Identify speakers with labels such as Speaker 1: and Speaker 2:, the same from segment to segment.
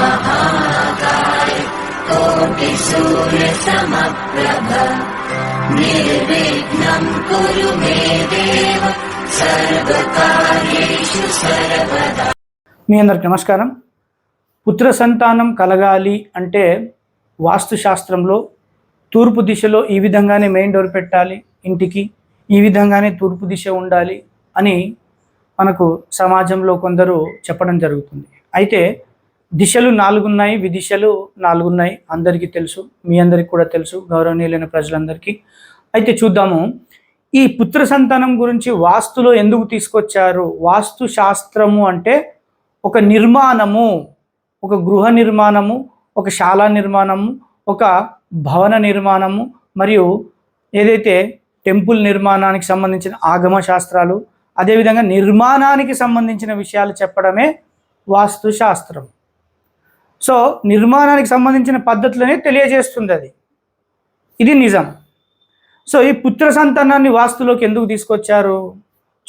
Speaker 1: महाकाय कोटिसूर्यसमप्रभ निर्विघ्नम् कुरु मे देव सर्वकार्येषु सर्वदा
Speaker 2: మీ అందరికి నమస్కారం పుత్ర సంతానం కలగాలి అంటే వాస్తుశాస్త్రంలో తూర్పు దిశలో ఈ విధంగానే మెయిన్ డోర్ పెట్టాలి ఇంటికి ఈ విధంగానే తూర్పు దిశ ఉండాలి అని మనకు సమాజంలో కొందరు చెప్పడం జరుగుతుంది అయితే దిశలు నాలుగున్నాయి విదిశలు నాలుగున్నాయి. అందరికీ తెలుసు మీ అందరికి కూడా తెలుసు గౌరవనీయులైన ప్రజలందరికీ. అయితే చూద్దాము ఈ పుత్ర సంతానం గురించి వాస్తులో ఎందుకు తీసుకొచ్చారు? వాస్తు శాస్త్రము అంటే ఒక నిర్మాణము ఒక గృహ నిర్మాణము ఒక శాలా నిర్మాణము ఒక భవన నిర్మాణము మరియు ఏదైతే టెంపుల్ నిర్మాణానికి సంబంధించిన ఆగమ శాస్త్రాలు అదేవిధంగా నిర్మాణానికి సంబంధించిన విషయాలు చెప్పడమే వాస్తుశాస్త్రం. సో నిర్మాణానికి సంబంధించిన పద్ధతులనే తెలియజేస్తుంది అది. ఇది నిజం. సో ఈ పుత్ర సంతానాన్ని వాస్తులోకి ఎందుకు తీసుకొచ్చారు?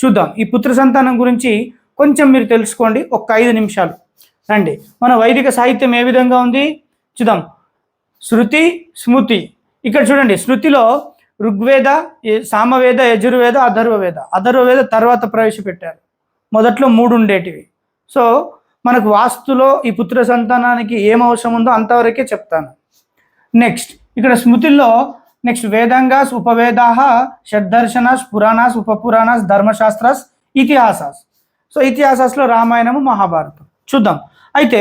Speaker 2: చూద్దాం. ఈ పుత్ర సంతానం గురించి కొంచెం మీరు తెలుసుకోండి. ఒక ఐదు నిమిషాలు. రండి. మన వైదిక సాహిత్యం ఏ విధంగా ఉంది? చూద్దాం. శృతి స్మృతి. ఇక్కడ చూడండి. శృతిలో ఋగ్వేద సామవేద యజుర్వేద అధర్వవేద. అధర్వవేద తర్వాత ప్రవేశపెట్టారు. మొదట్లో మూడు ఉండేటివి. సో మనకు వాస్తులో ఈ పుత్ర సంతానానికి ఏం అవసరం ఉందో అంతవరకే చెప్తాను. నెక్స్ట్ ఇక్కడ స్మృతిలో నెక్స్ట్ వేదంగాస్ ఉపవేదాహ షడ్దర్శనాస్ పురాణాస్ ఉపపురాణాస్ ధర్మశాస్త్రాస్ ఇతిహాసాస్. సో ఇతిహాసాస్లో రామాయణము మహాభారతం. చూద్దాం. అయితే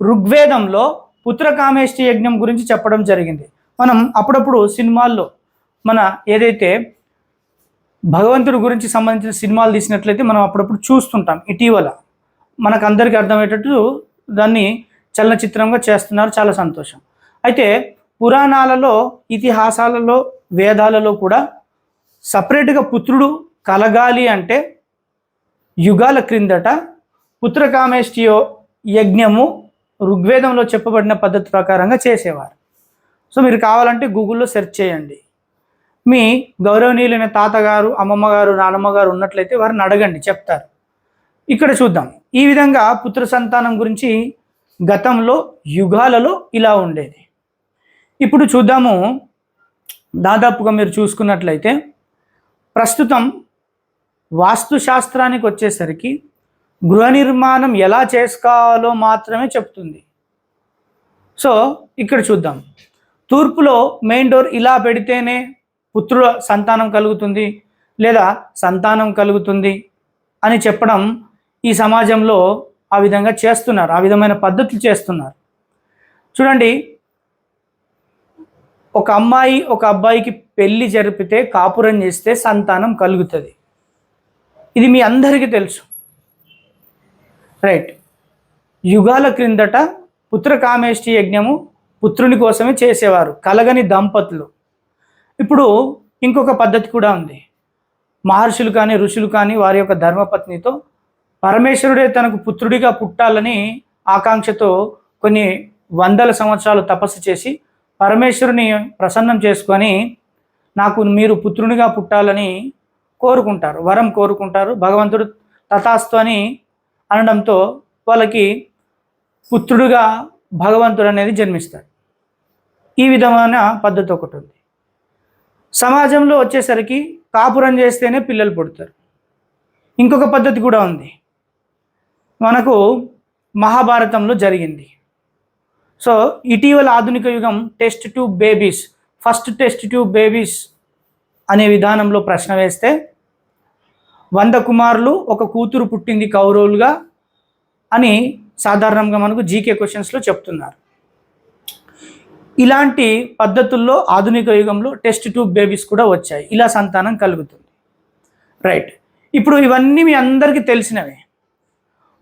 Speaker 2: ఋగ్వేదంలో పుత్రకామేష్టి యజ్ఞం గురించి చెప్పడం జరిగింది. మనం అప్పుడప్పుడు సినిమాల్లో మన ఏదైతే భగవంతుడి గురించి సంబంధించిన సినిమాలు తీసినట్లయితే మనం అప్పుడప్పుడు చూస్తుంటాం. ఇటీవల మనకు అందరికీ అర్థమయ్యేటట్టు దాన్ని చలనచిత్రంగా చేస్తున్నారు. చాలా సంతోషం. అయితే పురాణాలలో ఇతిహాసాలలో వేదాలలో కూడా సపరేట్గా పుత్రుడు కలగాలి అంటే యుగాల క్రిందట పుత్రకామేష్టియో యజ్ఞము ఋగ్వేదంలో చెప్పబడిన పద్ధతి ప్రకారంగా చేసేవారు. సో మీరు కావాలంటే గూగుల్లో సెర్చ్ చేయండి. మీ గౌరవనీయులైన తాతగారు అమ్మమ్మగారు నానమ్మగారు ఉన్నట్లయితే వారిని అడగండి చెప్తారు. ఇక్కడ చూద్దాం. ఈ విధంగా పుత్ర సంతానం గురించి గతంలో యుగాలలో ఇలా ఉండేది. ఇప్పుడు చూద్దాము. దాదాపుగా మీరు చూసుకున్నట్లయితే ప్రస్తుతం వాస్తుశాస్త్రానికి వచ్చేసరికి గృహ నిర్మాణం ఎలా చేసుకోవాలో మాత్రమే చెప్తుంది. సో ఇక్కడ చూద్దాం. తూర్పులో మెయిన్ డోర్ ఇలా పెడితేనే పుత్రుల సంతానం కలుగుతుంది లేదా సంతానం కలుగుతుంది అని చెప్పడం ఈ సమాజంలో ఆ విధంగా చేస్తున్నారు ఆ విధమైన పద్ధతులు చేస్తున్నారు. చూడండి ఒక అమ్మాయి ఒక అబ్బాయికి పెళ్ళి జరిపితే కాపురం చేస్తే సంతానం కలుగుతుంది. ఇది మీ అందరికీ తెలుసు. రైట్. యుగాల క్రిందట పుత్రకామేష్టి యజ్ఞము పుత్రుని కోసమే చేసేవారు కలగని దంపతులు. ఇప్పుడు ఇంకొక పద్ధతి కూడా ఉంది. మహర్షులు కానీ ఋషులు కానీ వారి యొక్క ధర్మపత్నితో పరమేశ్వరుడే తనకు పుత్రుడిగా పుట్టాలని ఆకాంక్షతో కొన్ని వందల సంవత్సరాలు తపస్సు చేసి పరమేశ్వరుని ప్రసన్నం చేసుకొని నాకు మీరు పుత్రునిగా పుట్టాలని కోరుకుంటారు వరం కోరుకుంటారు. భగవంతుడు తథాస్తు అని అనడంతో వాళ్ళకి పుత్రుడుగా భగవంతుడు అనేది జన్మిస్తాడు. ఈ విధమైన పద్ధతి ఒకటి ఉంది. సమాజంలో వచ్చేసరికి కాపురం చేస్తేనే పిల్లలు పుడతారు. ఇంకొక పద్ధతి కూడా ఉంది. మనకు మహాభారతంలో జరిగింది. సో ఇటీవల ఆధునిక యుగం test tube babies first test tube babies అనే విధానంలో ప్రశ్న వేస్తే వంద కుమారులు ఒక కూతురు పుట్టింది కౌరవులుగా అని సాధారణంగా మనకు జీకే క్వశ్చన్స్లో చెప్తున్నారు. ఇలాంటి పద్ధతుల్లో ఆధునిక యుగంలో టెస్ట్ ట్యూబ్ బేబీస్ కూడా వచ్చాయి. ఇలా సంతానం కలుగుతుంది. రైట్. ఇప్పుడు ఇవన్నీ మీ అందరికీ తెలిసినవే.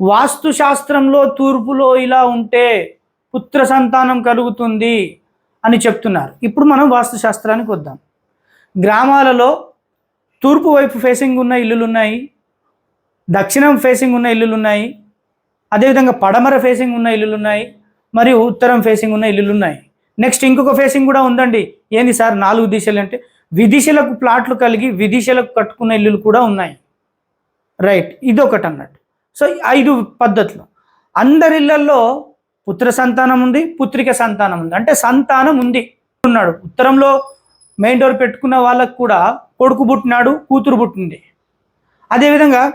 Speaker 2: వాస్తు శాస్త్రంలో తూర్పులో ఇలా ఉంటే పుత్ర సంతానం కలుగుతుంది అని చెప్తున్నారు. ఇప్పుడు మనం వాస్తు శాస్త్రానికి వద్దాం. గ్రామాలలో తూర్పు వైపు ఫేసింగ్ ఉన్న ఇల్లులు ఉన్నాయి దక్షిణం ఫేసింగ్ ఉన్న ఇల్లులు ఉన్నాయి అదేవిధంగా పడమర ఫేసింగ్ ఉన్న ఇల్లులు ఉన్నాయి మరియు ఉత్తరం ఫేసింగ్ ఉన్న ఇల్లులు ఉన్నాయి నెక్స్ట్ ఇంకొక ఫేసింగ్ కూడా ఉందండి. ఏంది సార్ నాలుగు దిశలు అంటే విదిశలకు ప్లాట్లు కలిగి విదిశలకు కట్టుకున్న ఇల్లులు కూడా ఉన్నాయి. రైట్ ఇది ఒకటి అన్నట్టు. సో ఈ ఐదు పద్ధతులు. అందరిళ్ళలో పుత్ర సంతానం ఉంది పుత్రిక సంతానం ఉంది. అంటే సంతానం ఉంది. ఉన్నాడు. ఉత్తరంలో మెయిన్ డోర్ పెట్టుకున్న వాళ్ళకు కూడా కొడుకు పుట్టినాడు కూతురు పుట్టింది. అదేవిధంగా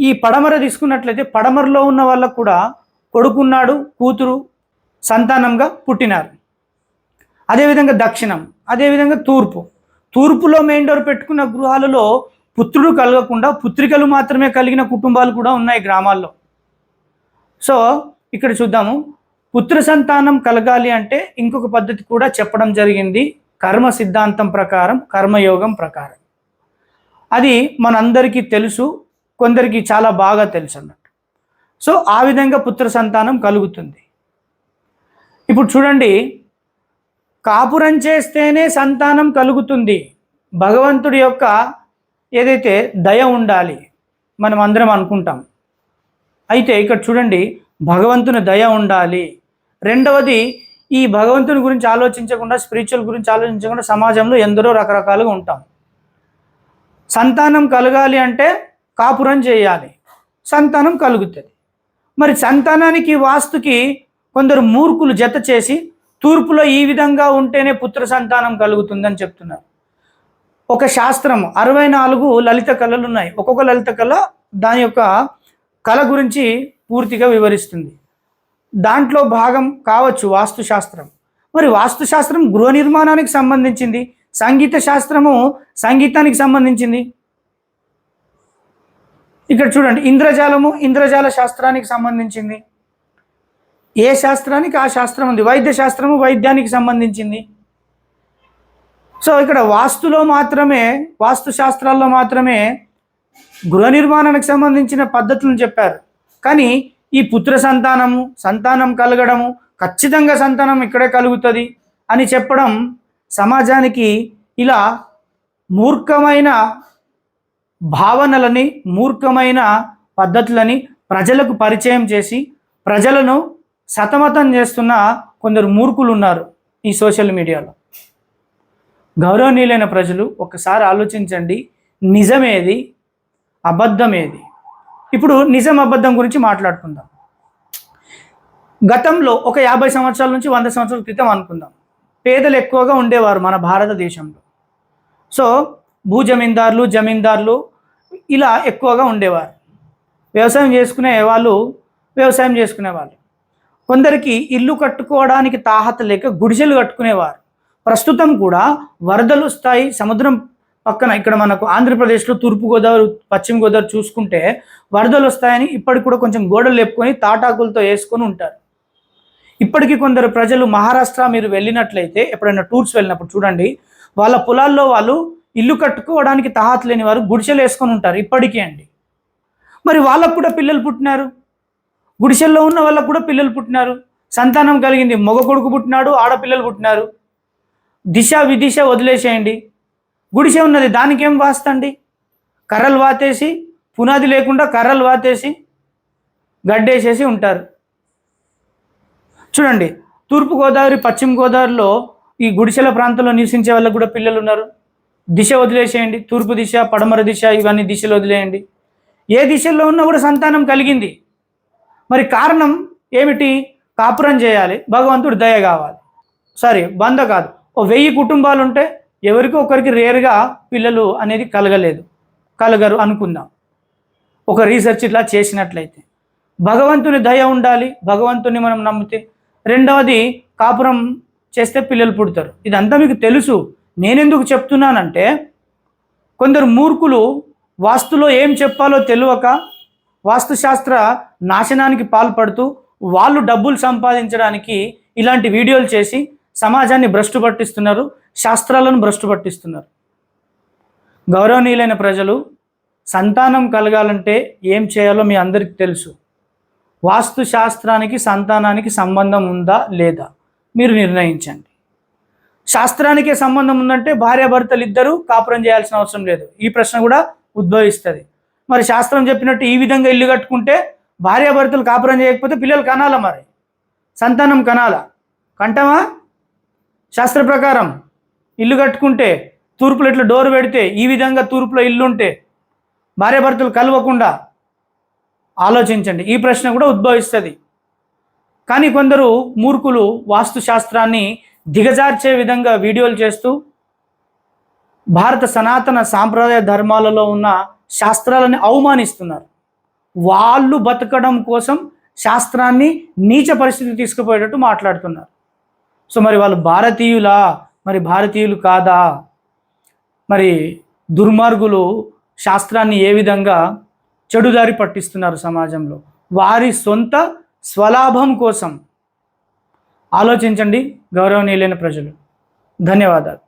Speaker 2: ఈ పడమర తీసుకున్నట్లయితే పడమరలో ఉన్న వాళ్ళకు కూడా కొడుకున్నాడు కూతురు సంతానంగా పుట్టినారు. అదేవిధంగా దక్షిణం అదేవిధంగా తూర్పు. తూర్పులో మెయిన్ డోర్ పెట్టుకున్న గృహాలలో పుత్రుడు కలగకుండా పుత్రికలు మాత్రమే కలిగిన కుటుంబాలు కూడా ఉన్నాయి గ్రామాల్లో. సో ఇక్కడ చూద్దాము. పుత్ర సంతానం కలగాలి అంటే ఇంకొక పద్ధతి కూడా చెప్పడం జరిగింది. కర్మ సిద్ధాంతం ప్రకారం కర్మయోగం ప్రకారం. అది మనందరికీ తెలుసు కొందరికి చాలా బాగా తెలుసు అన్నట్టు. సో ఆ విధంగా పుత్ర సంతానం కలుగుతుంది. ఇప్పుడు చూడండి. కాపురం చేస్తేనే సంతానం కలుగుతుంది. భగవంతుడి యొక్క ఏదైతే దయ ఉండాలి మనం అందరం అనుకుంటాం. అయితే ఇక్కడ చూడండి భగవంతుని దయ ఉండాలి. రెండవది ఈ భగవంతుని గురించి ఆలోచించకుండా స్పిరిచువల్ గురించి ఆలోచించకుండా సమాజంలో ఎందరో రకరకాలుగా ఉంటాం. సంతానం కలగాలి అంటే కాపురం చేయాలి. సంతానం కలుగుతుంది. మరి సంతానానికి వాస్తుకి కొందరు మూర్ఖులు జత చేసి తూర్పులో ఈ విధంగా ఉంటేనే పుత్ర సంతానం కలుగుతుందని చెప్తున్నారు. ఒక శాస్త్రం అరవై నాలుగు లలిత కళలు ఉన్నాయి. ఒక్కొక్క లలిత కళ దాని యొక్క కళ గురించి పూర్తిగా వివరిస్తుంది. దాంట్లో భాగం కావచ్చు వాస్తుశాస్త్రం. మరి వాస్తుశాస్త్రం గృహ నిర్మాణానికి సంబంధించింది? సంగీత శాస్త్రము సంగీతానికి సంబంధించింది? ఇక్కడ చూడండి. ఇంద్రజాలము ఇంద్రజాల శాస్త్రానికి సంబంధించింది. ఏ శాస్త్రానికి? ఆ శాస్త్రం ఉంది. వైద్య శాస్త్రము వైద్యానికి సంబంధించింది. సో ఇక్కడ వాస్తులో మాత్రమే వాస్తు శాస్త్రాల్లో మాత్రమే గృహ నిర్మాణానికి సంబంధించిన పద్ధతులను చెప్పారు. కానీ ఈ పుత్ర సంతానము సంతానం కలగడము ఖచ్చితంగా సంతానం ఇక్కడే కలుగుతుంది అని చెప్పడం సమాజానికి ఇలా మూర్ఖమైన భావనలని మూర్ఖమైన పద్ధతులని ప్రజలకు పరిచయం చేసి ప్రజలను సతమతం చేస్తున్న కొందరు మూర్ఖులు ఉన్నారు ఈ సోషల్ మీడియాలో. గౌరవనీయులైన ప్రజలు ఒకసారి ఆలోచించండి. నిజమేది? అబద్ధమేది? ఇప్పుడు నిజం అబద్ధం గురించి మాట్లాడుకుందాం. గతంలో ఒక యాభై సంవత్సరాల నుంచి వంద సంవత్సరాల క్రితం అనుకుందాం. పేదలు ఎక్కువగా ఉండేవారు మన భారతదేశంలో. సో భూ జమీందారులు జమీందారులు ఇలా ఎక్కువగా ఉండేవారు. వ్యవసాయం చేసుకునే వాళ్ళు వ్యవసాయం చేసుకునేవాళ్ళు కొందరికి ఇల్లు కట్టుకోవడానికి తాహత లేక గుడిసెలు కట్టుకునేవారు. ప్రస్తుతం కూడా వరదలు వస్తాయి. సముద్రం పక్కన ఇక్కడ మనకు ఆంధ్రప్రదేశ్లో తూర్పుగోదావరి పశ్చిమ గోదావరి చూసుకుంటే వరదలు వస్తాయని ఇప్పటికి కూడా కొంచెం గోడలు లేపుకొని తాటాకులతో వేసుకొని ఉంటారు. ఇప్పటికీ కొందరు ప్రజలు మహారాష్ట్ర మీరు వెళ్ళినట్లయితే ఎప్పుడైనా టూర్స్ వెళ్ళినప్పుడు చూడండి వాళ్ళ పొలాల్లో వాళ్ళు ఇల్లు కట్టుకోవడానికి తాహత లేని వారు గుడిసెలు వేసుకొని ఉంటారు ఇప్పటికీ అండి. మరి వాళ్ళకు కూడా పిల్లలు పుట్టినారు. గుడిసెల్లో ఉన్న వాళ్ళకు కూడా పిల్లలు పుట్టినారు. సంతానం కలిగింది. మగ కొడుకు పుట్టినాడు ఆడపిల్లలు పుట్టినారు. దిశ విదిశ వదిలేసేయండి. గుడిసె ఉన్నది దానికేం వాస్తండి? కర్రలు వాతేసి పునాది లేకుండా కర్రలు వాతేసి గడ్డేసేసి ఉంటారు. చూడండి తూర్పు గోదావరి పశ్చిమ గోదావరిలో ఈ గుడిసెల ప్రాంతంలో నివసించే వాళ్ళకు కూడా పిల్లలు ఉన్నారు దిశ వదిలేసేయండి. తూర్పు దిశ పడమర దిశ ఇవన్నీ దిశలు వదిలేయండి. ఏ దిశల్లో ఉన్నా కూడా సంతానం కలిగింది. మరి కారణం ఏమిటి? కాపురం చేయాలి. భగవంతుడు దయ కావాలి. సరే బంద కాదు. వెయ్యి కుటుంబాలు ఉంటే ఎవరికో ఒకరికి రేరుగా పిల్లలు అనేది కలగలేదు. కలగరు అనుకుందాం. ఒక రీసెర్చ్ ఇట్లా చేసినట్లయితే. భగవంతుని దయ ఉండాలి భగవంతుని మనం నమ్మితే. రెండవది కాపురం చేస్తే పిల్లలు పుడతారు. ఇదంతా మీకు తెలుసు. నేనెందుకు చెప్తున్నానంటే కొందరు మూర్ఖులు వాస్తులో ఏం చెప్పాలో తెలియక వాస్తుశాస్త్ర నాశనానికి పాల్పడుతూ వాళ్ళు డబ్బులు సంపాదించడానికి ఇలాంటి వీడియోలు చేసి సమాజాన్ని భ్రష్టు పట్టిస్తున్నారు శాస్త్రాలను భ్రష్టు పట్టిస్తున్నారు. గౌరవనీయులైన ప్రజలు సంతానం కలగాలంటే ఏం చేయాలో మీ అందరికీ తెలుసు. వాస్తు శాస్త్రానికి సంతానానికి సంబంధం ఉందా లేదా? మీరు నిర్ణయించండి. శాస్త్రానికే సంబంధం ఉందంటే భార్యాభర్తలు ఇద్దరూ కాపురం చేయాల్సిన అవసరం లేదు. ఈ ప్రశ్న కూడా ఉద్భవిస్తుంది. మరి శాస్త్రం చెప్పినట్టు ఈ విధంగా ఇల్లు కట్టుకుంటే భార్యాభర్తలు కాపురం చేయకపోతే పిల్లలు కనాలా మరి? సంతానం కనాలా? కంటమా శాస్త్ర ప్రకారం ఇల్లు కట్టుకుంటే తూర్పులో ఇట్లా డోర్ పెడితే ఈ విధంగా తూర్పులో ఇల్లు ఉంటే భార్యాభర్తలు కలవకుండా ఆలోచించండి. ఈ ప్రశ్న కూడా ఉద్భవిస్తుంది. కానీ కొందరు మూర్ఖులు వాస్తు శాస్త్రాన్ని దిగజార్చే విధంగా వీడియోలు చేస్తూ భారత సనాతన సాంప్రదాయ ధర్మాలలో ఉన్న శాస్త్రాలని అవమానిస్తున్నారు. వాళ్ళు బతకడం కోసం శాస్త్రాన్ని నీచ పరిస్థితి తీసుకుపోయేటట్టు మాట్లాడుతున్నారు. సో మరి వాళ్ళు భారతీయులా? మరి భారతీయులు కాదా? మరి దుర్మార్గులు శాస్త్రాన్ని ఏ విధంగా చెడుదారి పట్టిస్తున్నారు సమాజంలో? వారి సొంత స్వలాభం కోసం. ఆలోచించండి గౌరవనీయులైన ప్రజలు. ధన్యవాదాలు.